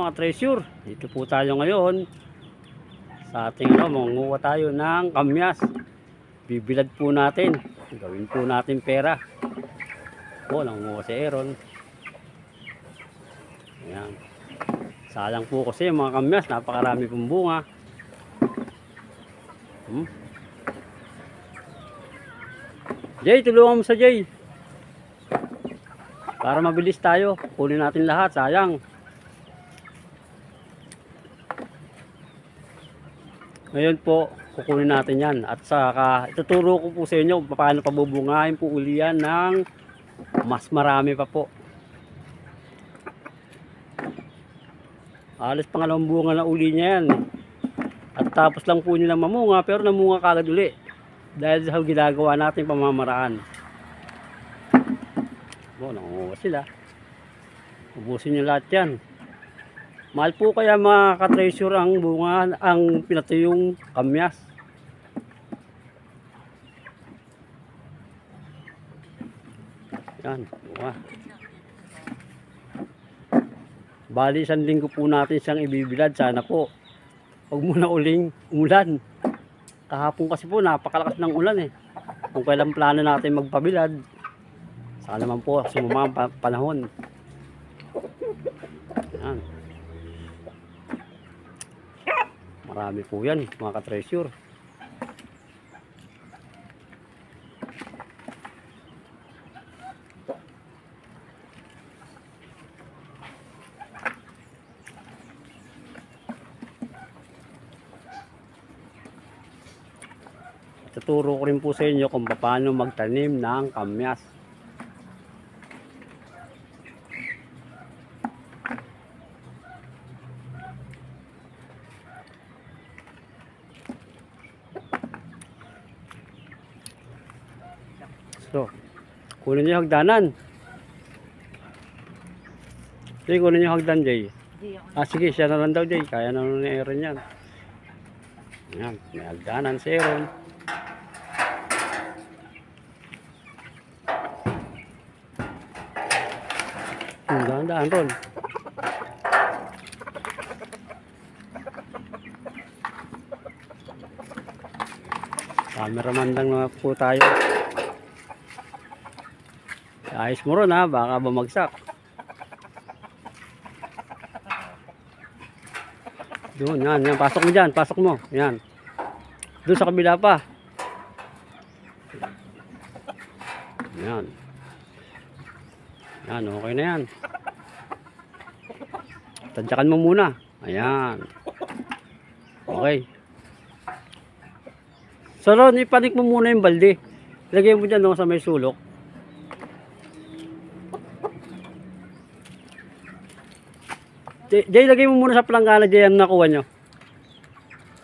mga treasure. Dito po tayo ngayon. Sa ating ano, mangunguha tayo ng kamyas. Bibilad po natin. Gawin po natin pera. Po, nangunguha si Aaron. Ayan. Sayang po kasi mga kamyas. Napakarami pong bunga. Hmm? Jay, tulungan mo sa Jay. Para mabilis tayo. Kunin natin lahat. Sayang. Ngayon po, kukunin natin yan. At saka, ituturo ko po sa inyo paano pabubungahin po uli yan ng mas marami pa po. Alas pangalawang bunga na uli niya yan. At tapos lang po nila mamunga, pero namunga kagad uli. Dahil sa ginagawa natin pamamaraan. O, nangunguha sila. Ubusin nyo lahat yan. Mahal po kaya mga ka-treasure ang bunga, ang pinatuyong kamyas. Yan, bunga. Bali, isang linggo po natin siyang ibibilad. Sana po. Huwag muna uling umulan. Kahapon kasi po, napakalakas ng ulan eh. Kung kailan plano natin magpabilad, sana naman po sumama ang pa- panahon. Yan. Marami po yan, mga ka-treasure. Tuturo ko rin po sa inyo kung paano magtanim ng kamyas. So, kunin niyo hagdanan. Jay, kunin niyo hagdan, Jay. Ah, sige, siya na lang daw, Jay. Kaya na ni Aaron yan. Yan, may hagdanan si Aaron. Ang daan ron. Cameraman lang na po tayo. Ayos mo ron ha, baka bumagsak. Doon, yan, yan. Pasok mo dyan, pasok mo. Yan. Doon sa kabila pa. Yan. Yan, okay na yan. Tadyakan mo muna. Ayan. Okay. So Ron, ipanik mo muna yung balde. Lagay mo dyan no, sa may sulok. Jay, Jay, lagay mo muna sa planggana Jay ang nakuha nyo.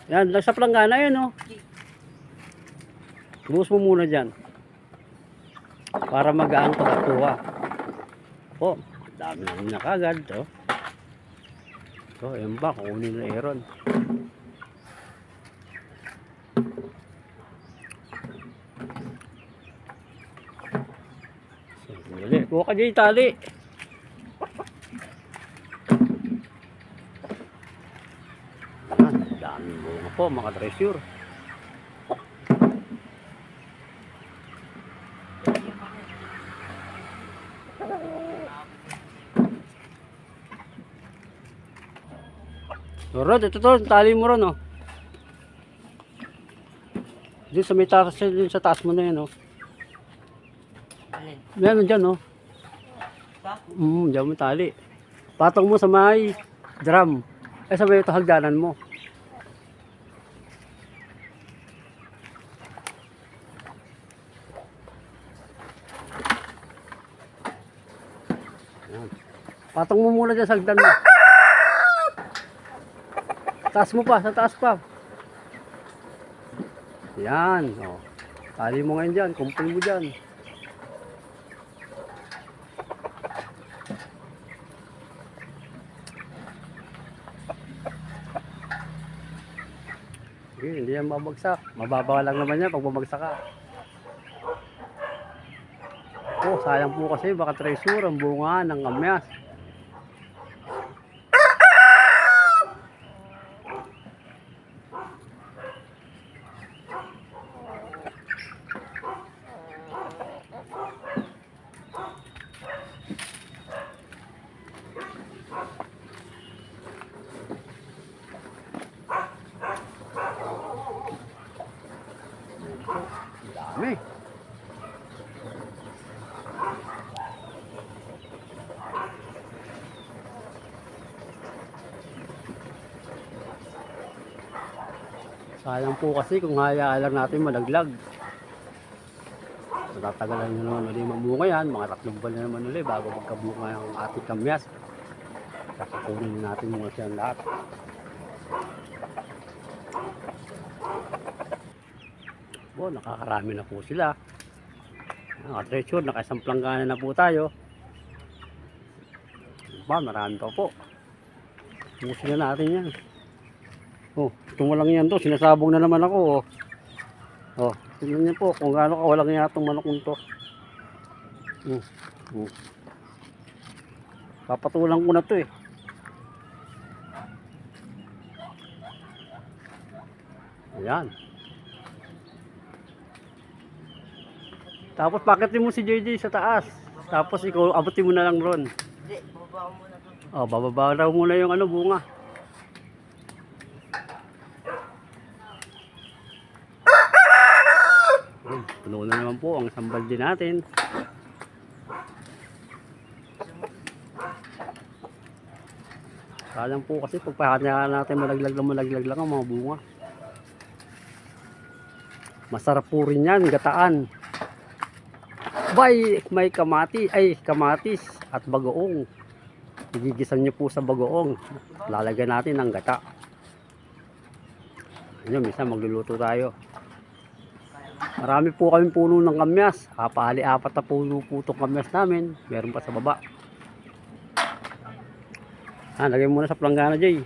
Yan, sa planggana yan oh. Buhos mo muna dyan. Para magaan pagkuha. Oh, dami na niya kagad. Oh. So, ayan ba, kukunin na Aaron. Dali. Kuha ka dyan yung tali. Ayan, daming bunga po mga treasure. So, Rod, ito to, tali mo ron, oh. Diyan sa may taas, dun sa taas mo na yan, oh. Alin? Meron dyan, oh. Ito? Mm, dyan mo tali. Patong mo sa may drum. Eh, sa may ito hagdanan mo. Patong mo muna dyan sa hagdan mo. Taas mo pa, sa taas pa. Yan. Oh. Tali mo ngayon dyan, kumpul mo dyan. Sige, hindi yan mabagsak. Mababa lang naman yan pag bumagsak ka. Oh, sayang po kasi baka treasure ang bunga ng kamyas. Sayang po kasi kung hayaan lang natin malaglag. Tatagalan na naman ulit mamunga yan. Mga tatlong buwan na naman ulit bago magkabunga yung ating kamyas. Kakakunin natin muna siya lahat. Oh, nakakarami na po sila. Mga treasure, nakaisang planggana na po tayo. Ba, marami pa po. Pusin na natin yan. Ito mo lang yan to. Sinasabong na naman ako. Oh, oh tingnan niyo po kung gaano kawalang nga itong manok nito. Hmm. Hmm. Papatulang ko na to eh. Ayan. Tapos pakitin mo si JJ sa taas. Tapos ikaw abutin mo na lang ron. Hindi, baba mo na to. Oh, bababa raw muna yung ano bunga. Ayun, Puno na sambal din natin. Sayang po kasi pagpahanyakan natin malaglag na malaglag lang ang mga bunga. Masarap po rin yan, gataan. Bay, may kamati, ay kamatis at bagoong. Igigisan nyo po sa bagoong. Lalagyan natin ng gata. Ayun, minsan magluluto tayo. Marami po kami puno ng kamyas. Kapali apat na puno po itong kamyas namin. Meron pa sa baba. Ah, lagay muna sa planggana, Jay.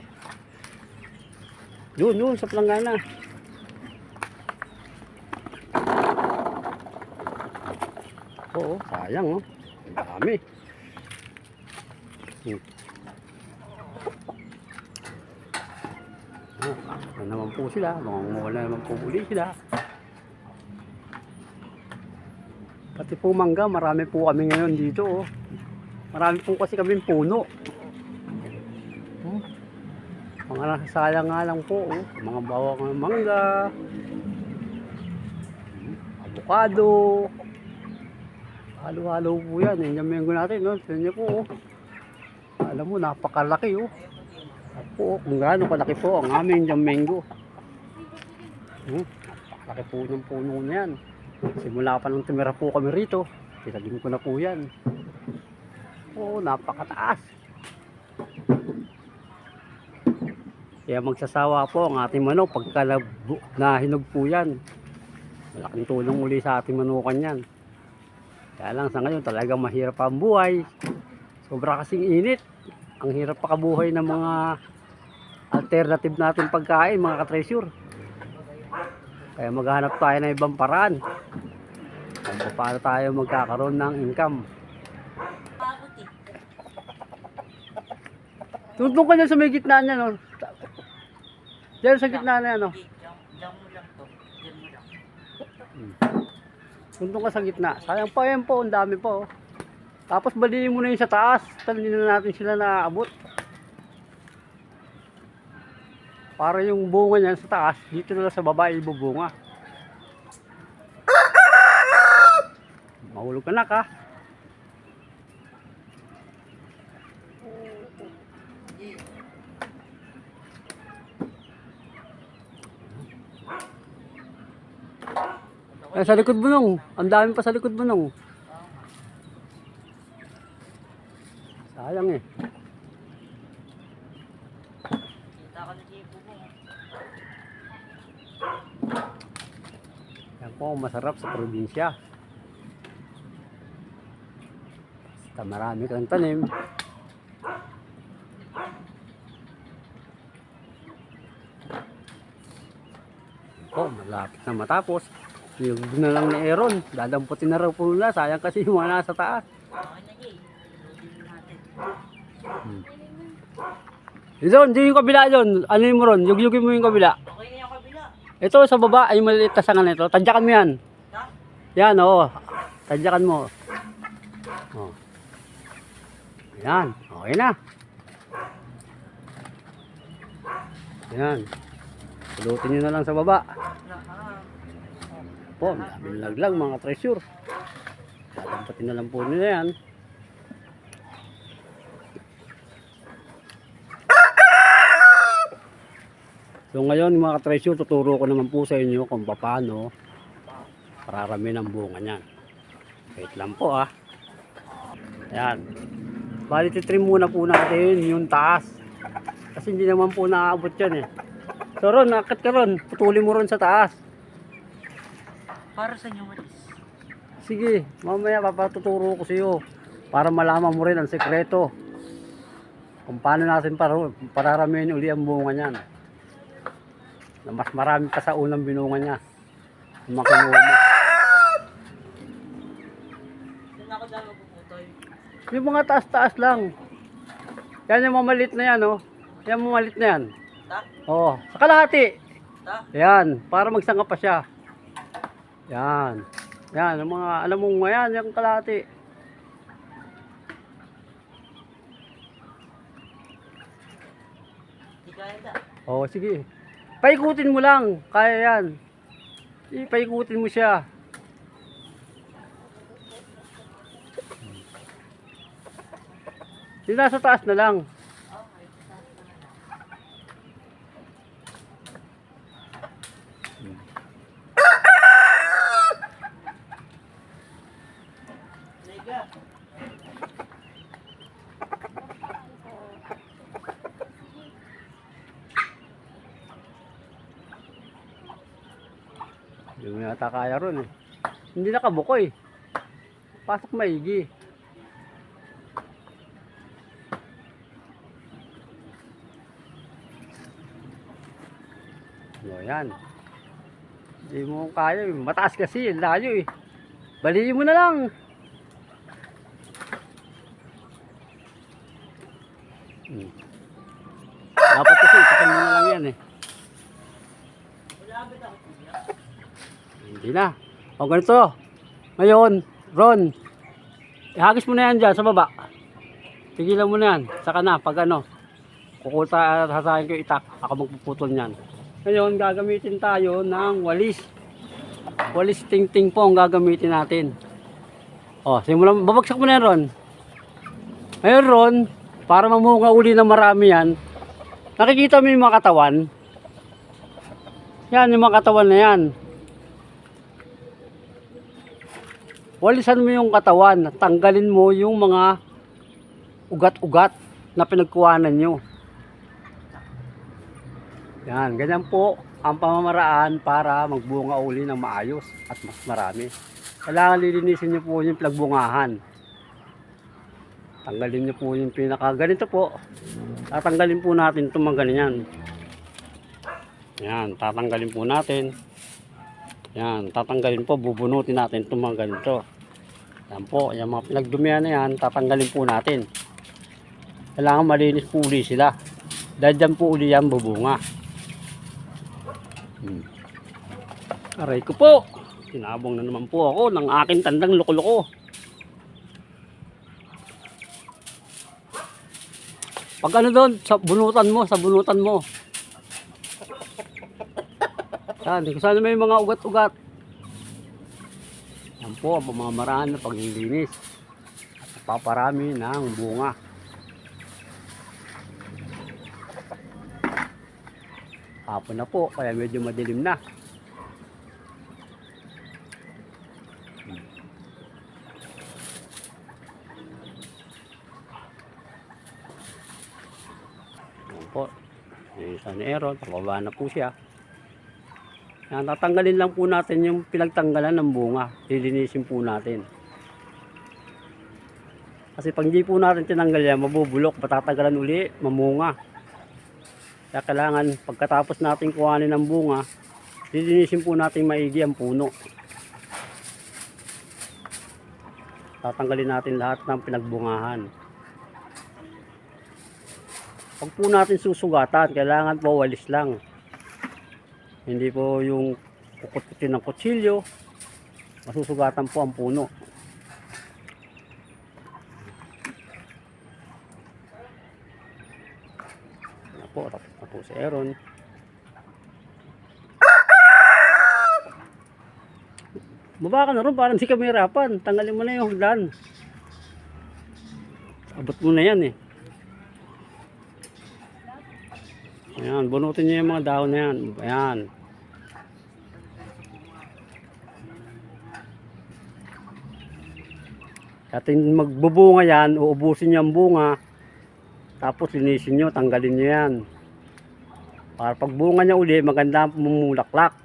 Yun, yun, sa planggana. Oo, sayang, oh. Ang dami. Hmm. Oh, naman po sila. Mga na naman po uli sila. Pati po mangga, marami po kami ngayon dito. Oh. Marami po kasi kami puno. Hmm. Mga nasasayang nga lang po. Oh. Mga bawang ng mangga. Hmm. Avocado. Halo-halo po yan. Yan yung natin. No? Niyo po. Oh. Alam mo, napakalaki. Oh. Po, kung gaano kalaki po ang aming mango. Hmm. Napakalaki po ng puno na yan. Simula pa nung tumira po kami rito. Titagin ko na po yan. Oo, napakataas. Kaya magsasawa po ang ating manok pagka nabu- nahinog po yan. Malaking tulong uli sa ating manukan yan. Kaya lang sa ngayon talagang mahirap ang buhay. Sobra kasing init. Ang hirap pakabuhay ng mga alternative natin pagkain, mga ka-treasure. Kaya maghanap tayo ng ibang paraan. Kung paano tayo magkakaroon ng income. Tuntong ka dyan sa may gitna niya, no? Diyan sa gitna na yan, no? Hindi, diyan, lang to. Diyan mo lang. Tuntong ka sa gitna. Sayang pa yan po, ang dami po. Tapos baliin mo na yung sa taas. Talin na natin sila naaabot. Para yung bunga niyan sa taas, dito na lang sa baba ibubunga. Mahulog ka na ka. Eh, sa likod mo nung. Ang dami pa sa likod mo nung. Sayang eh. Kita ka na siya. Yan po masarap sa probinsya. Basta marami kang tanim. Po, malapit na matapos. Yung na lang ni Aaron, dadamputin na raw po nila. Sayang kasi yung mga nasa taas. Na natin. Doon, di yung kabila doon. Ano yung mo ron? Yugyugin mo yung kabila. Okay na yung kabila. Ito sa baba ay maliit na sangan ito. Tadyakan mo yan. Ha? Yan, oo. Tadyakan mo. Oh. Yan, okay na. Yan. Pulutin nyo na lang sa baba. Po, daming laglag mga treasure. Tatampatin na lang po nila yan. So ngayon mga ka-treasure, tuturo ko naman po sa inyo kung paano pararami ng bunga niyan. Wait lang po ah. Ayan. Bali titrim muna po natin yung taas. Kasi hindi naman po naaabot yan eh. So Ron, akit ka Ron. Putulin mo ron sa taas. Para sa inyo, Matis. Sige, mamaya papatuturo ko sa iyo para malaman mo rin ang sekreto kung paano natin para, pararamihin uli ang bunga niyan. Na mas marami pa sa unang binunga niya. Makinuha mo. Saan ako dahil magpuputoy? Yung mga taas-taas lang. Yan yung mamalit na yan, oh. Yan mamalit na yan. Ta? Oh, sa kalahati. Ta? Yan, para magsanga pa siya. Yan. Yan, ang mga, alam mo nga yan, yung kalahati. Da. Oh, sige. Paikutin mo lang. Kaya yan. Eh, paikutin mo siya. Yung nasa taas na lang. Liga. Yung yata kaya ron eh. Hindi nakabuko eh. Pasok maigi. O yan. Hindi mo kaya eh. Mataas kasi. Layo eh. Baliin mo na lang. Hmm. Dapat kasi itakin mo na lang yan eh. Hindi na. O ganito. Ngayon, Ron, ihagis mo na yan dyan sa baba. Tigilan mo na yan. Saka na, pag ano, kukuta, sasahin ko yung itak. Ako magpuputol niyan. Ngayon, gagamitin tayo ng walis. Walis ting-ting po ang gagamitin natin. O, simulan, babagsak mo na yan, Ron. Ngayon, Ron, para mamunga uli ng marami yan, nakikita mo yung mga katawan. Yan, yung mga katawan na yan. walisan mo yung katawan, tanggalin mo yung mga ugat-ugat na pinagkuhanan nyo. Yan, ganyan po ang pamamaraan para magbunga uli ng maayos at mas marami. Kailangan lilinisin nyo po yung pinagbungahan. Tanggalin nyo po yung pinaka ganito po. Tatanggalin po natin itong mga ganyan. Yan, tatanggalin po natin. Yan, tatanggalin po, bubunutin natin itong mga ganito. Yan po, yung mga pinagdumihan na yan, tatanggalin po natin. Kailangan malinis po uli sila. Dahil dyan po uli yan bubunga. Hmm. Aray ko po. Sinabong na naman po ako ng aking tandang loko-loko. Pag ano doon, sa bunutan mo, sa bunutan mo. Yan, kung saan may mga ugat-ugat. Yan po ang pamamaraan ng paglilinis. At paparami ng bunga. Hapon na po, kaya medyo madilim na. Yan po. Aaron, pababa na po siya. Yan, tatanggalin lang po natin yung pinagtanggalan ng bunga. Lilinisin po natin. Kasi pag hindi po natin tinanggal yan, mabubulok, matatagalan uli, mamunga. Kaya kailangan, pagkatapos natin kuhanin ng bunga, lilinisin po natin maigi ang puno. Tatanggalin natin lahat ng pinagbungahan. Pag po natin susugatan, kailangan po walis lang. Hindi po yung kukutkutin ng kutsilyo. Masusugatan po ang puno. Ano po, tapos na po si Aaron. Baba ka na ron, parang hindi ka mahirapan. Tanggalin mo na yung hagdan. Abot mo na yan eh. Ayan, bunutin niyo yung mga dahon na yan. Ayan. At magbubunga yan, uubusin niyo ang bunga. Tapos linisin niyo, tanggalin niyo yan. Para pag bunga niya uli, maganda mumulaklak.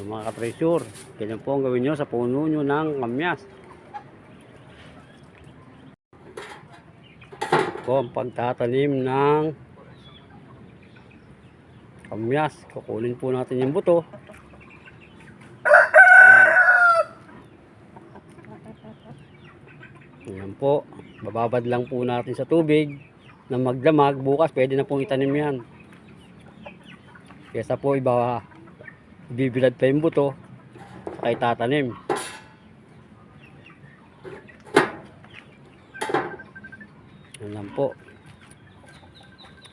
Yung mga ka-treasure, ganyan po ang gawin nyo sa puno nyo ng kamyas. Po ang pagtatanim ng kamyas. Kukunin po natin yung buto. Ayan. Po. Bababad lang po natin sa tubig na magdamag. Bukas pwede na pong itanim yan. Kesa po iba bibilad pa yung buto. Saka itatanim yan lang po.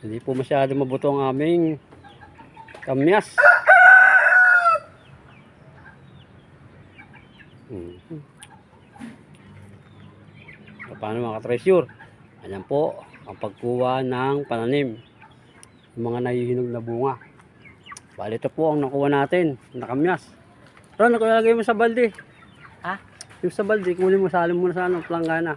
Hindi po masyado mabuto ang aming kamyas. Hmm. So, paano mga treasure ayan po ang pagkuha ng pananim. Yung mga nahihinog na bunga Bali, ito po ang nakuha natin. Nakamyas. Ron, nakalagay mo sa balde. Ha? Yung sa balde, kunin mo, salin mo na sa ano, planggana.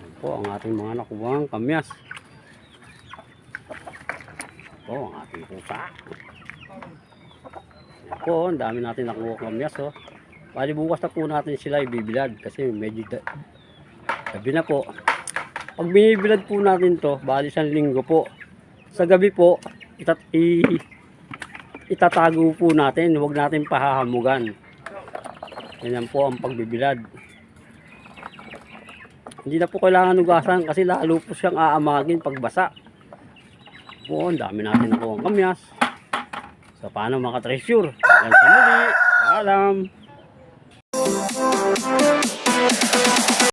Yan po ang ating mga nakuha kamyas. Ito ang ating pusa. Yan po, ang dami natin nakuha kamyas. Oh. Bali, bukas na po natin sila ibibilad kasi medyo gabi na po. Pag binibilad po natin to, bali isang linggo po. Sa gabi po, itat i, itatago po natin, huwag natin pahahamugan. Yan po ang pagbibilad. Hindi na po kailangan ugasan kasi lalo po siyang aamagin pag basa. Po, ang dami natin nakuha ang kamyas. So, paano mga treasure? Hanggang sa muli. Paalam.